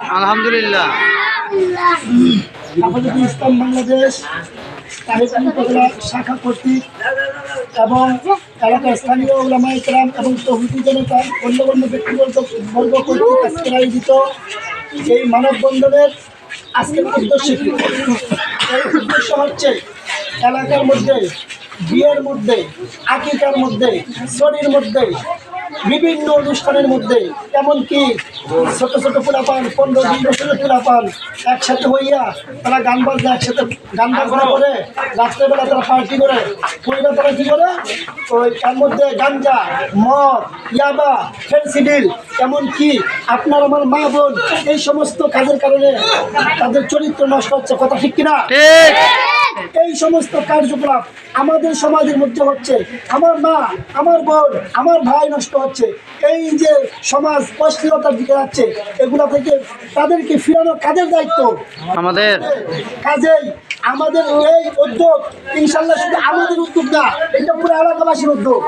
আলহামদুলিল্লাহ। ইসলাম বাংলাদেশ শাখা কর্তৃক এবং এলাকার স্থানীয় ওলামা ইকরাম এবং তহবিল জনতা অন্যান্য ব্যক্তিবর্গ বর্গ কর্তৃক আয়োজিত এই মানববন্ধনের আজকের উদ্দেশ্য কি? এই উদ্দেশ্য হচ্ছে এলাকার মধ্যে, বিয়ের মধ্যে, আকিকার মধ্যে শরীর মধ্যে বিভিন্ন অনুষ্ঠানের মধ্যে, এমনকি ছোট ছোট পোলাপান, পনেরো বিশ বছরের পোলাপান একসাথে হইয়া তারা গান বাজনা একসাথে, গান বাজনা করে, রাত্রেবেলা তারা পার্টি করে। পরিবার তারা কী করে? ওই তার মধ্যে গাঞ্জা, মদ, ইয়াবা ফেন্সিডিল এমনকি আপনার আমার মা বোন, এই সমস্ত কাজের কারণে তাদের চরিত্র নষ্ট হচ্ছে। কথা ঠিক কিনা? এই সমস্ত কার্যকলাপ আমাদের সমাজের মধ্যে হচ্ছে। আমার মা আমার বোন আমার ভাই নষ্ট হচ্ছে। এই যে সমাজ অশ্লীলতার দিকে যাচ্ছে এগুলা থেকে তাদেরকে ফিরানো কাদের দায়িত্ব। আমাদের কাজেই আমাদের এই উদ্যোগ ইনশাল্লাহ শুধু আমাদের উদ্যোগ না এটা পুরো এলাকাবাসীর উদ্যোগ।